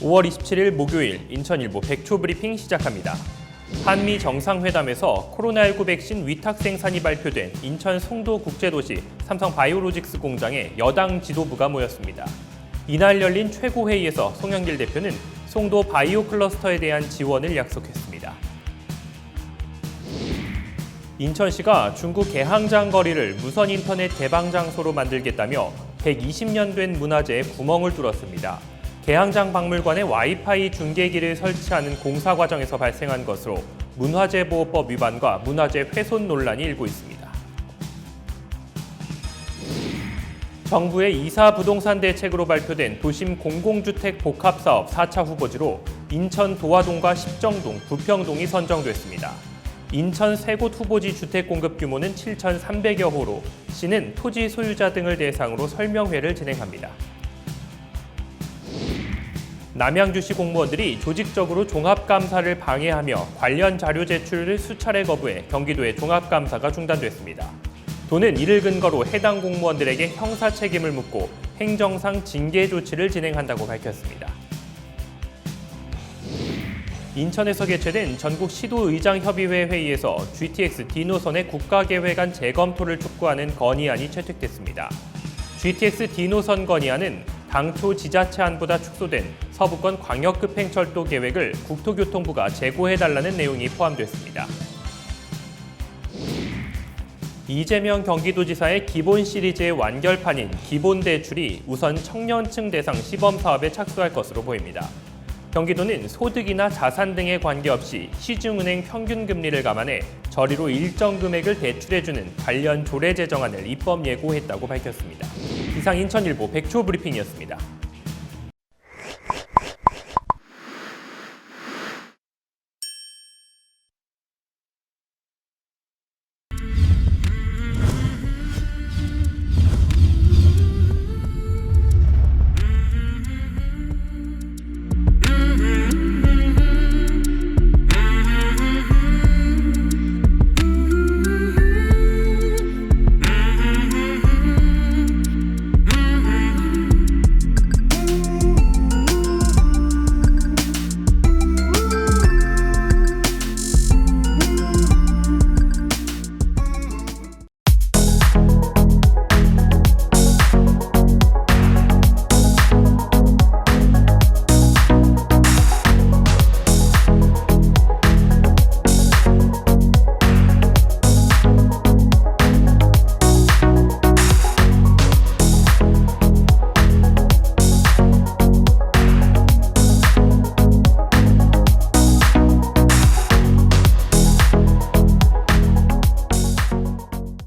9월 27일 목요일 인천일보 백초 브리핑 시작합니다. 한미 정상회담에서 코로나19 백신 위탁 생산이 발표된 인천 송도 국제도시 삼성 바이오로직스 공장에 여당 지도부가 모였습니다. 이날 열린 최고회의에서 송영길 대표는 송도 바이오 클러스터에 대한 지원을 약속했습니다. 인천시가 중국 개항장 거리를 무선 인터넷 개방 장소로 만들겠다며 120년 된 문화재에 구멍을 뚫었습니다. 개항장 박물관에 와이파이 중계기를 설치하는 공사 과정에서 발생한 것으로 문화재보호법 위반과 문화재 훼손 논란이 일고 있습니다. 정부의 이사 부동산 대책으로 발표된 도심 공공주택 복합사업 4차 후보지로 인천 도화동과 십정동, 부평동이 선정됐습니다. 인천 세 곳 후보지 주택 공급 규모는 7,300여 호로 시는 토지 소유자 등을 대상으로 설명회를 진행합니다. 남양주시 공무원들이 조직적으로 종합감사를 방해하며 관련 자료 제출을 수차례 거부해 경기도의 종합감사가 중단됐습니다. 도는 이를 근거로 해당 공무원들에게 형사 책임을 묻고 행정상 징계 조치를 진행한다고 밝혔습니다. 인천에서 개최된 전국 시도의장협의회 회의에서 GTX D노선의 국가계획 안 재검토를 촉구하는 건의안이 채택됐습니다. GTX D노선 건의안은 당초 지자체 안보다 축소된 서부권 광역급행철도 계획을 국토교통부가 재고해달라는 내용이 포함됐습니다. 이재명 경기도지사의 기본 시리즈의 완결판인 기본 대출이 우선 청년층 대상 시범 사업에 착수할 것으로 보입니다. 경기도는 소득이나 자산 등에 관계없이 시중은행 평균 금리를 감안해 저리로 일정 금액을 대출해주는 관련 조례 제정안을 입법 예고했다고 밝혔습니다. 이상 인천일보 백초 브리핑이었습니다.